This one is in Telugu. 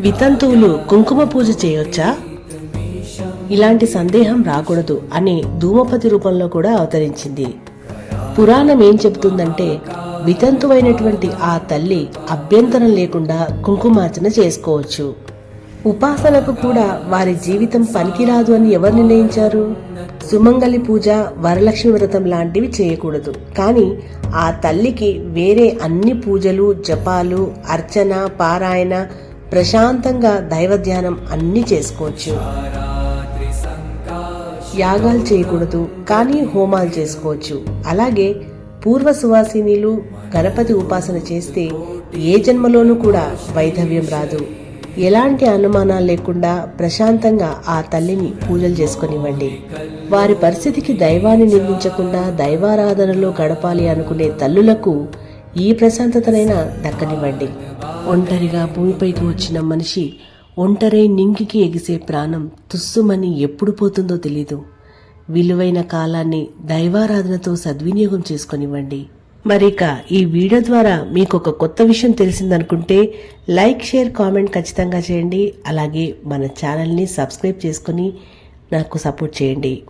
వితంతువులు కుంకుమ పూజ చేయొచ్చా? ఇలాంటి సందేహం రాకూడదు అని ధూమపతి రూపంలో కూడా అవతరించింది. పురాణం ఏం చెబుతుందంటే వితంతువైనటువంటి ఆ తల్లి అభ్యంతరం లేకుండా కుంకుమార్చన చేసుకోవచ్చు. ఉపాసనకు కూడా వారి జీవితం పనికిరాదు అని ఎవరు నిర్ణయించారు? సుమంగలి పూజ వరలక్ష్మి వ్రతం లాంటివి చేయకూడదు. కానీ ఆ తల్లికి వేరే అన్ని పూజలు జపాలు అర్చన పారాయణ ప్రశాంతంగా దైవ ధ్యానం అన్ని చేసుకోవచ్చు. యాగాలు చేయకూడదు కానీ హోమాలు చేసుకోవచ్చు. అలాగే పూర్వ సువాసినీలు గణపతి ఉపాసన చేస్తే ఏ జన్మలోనూ కూడా వైధవ్యం రాదు. ఎలాంటి అనుమానాలు లేకుండా ప్రశాంతంగా ఆ తల్లిని పూజలు చేసుకునివ్వండి. వారి పరిస్థితికి దైవాన్ని నిందించకుండా దైవారాధనలో గడపాలి అనుకునే తల్లులకు ఈ ప్రశాంతతనైనా దక్కనివ్వండి. ఒంటరిగా భూమిపైకి వచ్చిన మనిషి ఒంటరై నింగికి ఎగిసే ప్రాణం తుస్సుమని ఎప్పుడు పోతుందో తెలీదు. విలువైన కాలాన్ని దైవారాధనతో సద్వినియోగం చేసుకొనివ్వండి. మరిక ఈ వీడియో ద్వారా మీకు ఒక కొత్త విషయం తెలిసిందనుకుంటే లైక్ షేర్ కామెంట్ ఖచ్చితంగా చేయండి. అలాగే మన ఛానల్ని సబ్స్క్రైబ్ చేసుకుని నాకు సపోర్ట్ చేయండి.